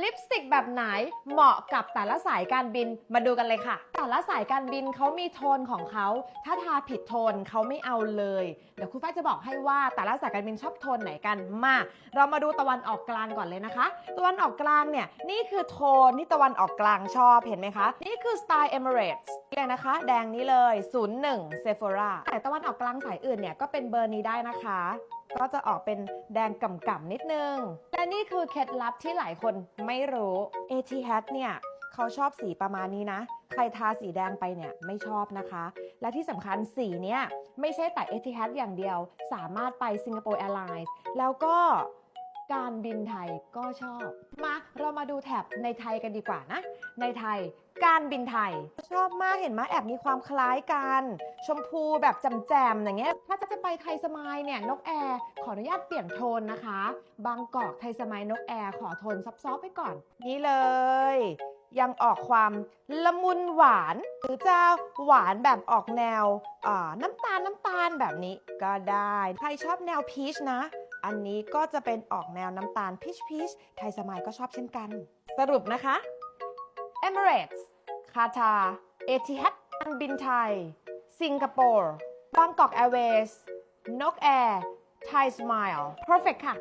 ลิปสติกแบบไหนเหมาะกับแต่ละสายการบินมาดูกันเลยค่ะ แต่ละสายการบินเขามีโทนของเขา ถ้าทาผิดโทนเขาไม่เอาเลย เดี๋ยวคุณฝ้าจะบอกให้ว่าแต่ละสายการบินชอบโทนไหนกันมา เรามาดูตะวันออกกลางก่อนเลยนะคะ ตะวันออกกลางเนี่ยนี่คือโทนที่ตะวันออกกลางชอบเห็นไหมคะ นี่คือสไตล์ Emirates เลยนะคะ แดงนี้เลย 01 Sephora แต่ตะวันออกกลางสายอื่นเนี่ยก็เป็นเบอร์นี้ได้นะคะ ก็จะออกเป็นแดงก่ำๆนิดนึง และนี่คือเคล็ดลับที่หลายคนไม่รู้ AT Hat เนี่ยเขาชอบสีประมาณนี้นะ ใครทาสีแดงไปเนี่ยไม่ชอบนะคะ และที่สำคัญสีเนี่ยไม่ใช่แต่ AT Hat อย่างเดียว สามารถไปสิงคโปร์แอร์ไลน์แล้วก็ การบินไทยก็ชอบ มาเรามาดูแท็บในไทยกันดีกว่านะ ในไทย การบินไทย ชอบมากเห็นไหมแอบมีความคล้ายกัน ชมพูแบบจำแจมอย่างเงี้ยถ้าจะไปไทยสมายเนี่ยนกแอร์ขออนุญาตเปลี่ยนโทนนะคะ บางกอกไทยสมายนกแอร์ขอโทนซับซ้อฟไปก่อน นี่เลย ยังออกความละมุนหวาน หรือจะหวานแบบออกแนวน้ำตาลน้ำตาลแบบนี้ก็ได้ ใครชอบแนวพีชนะ อันนี้ก็จะเป็นออกแนวน้ำตาลพีชพีชไทยสมายก็ชอบเช่นกัน สรุปนะคะ Emirates คาตาเอทิฮัดอันบินไทย สิงคโปร์บางกอกแอร์เวย์สนกแอร์ไทยสมายล์ perfect ค่ะ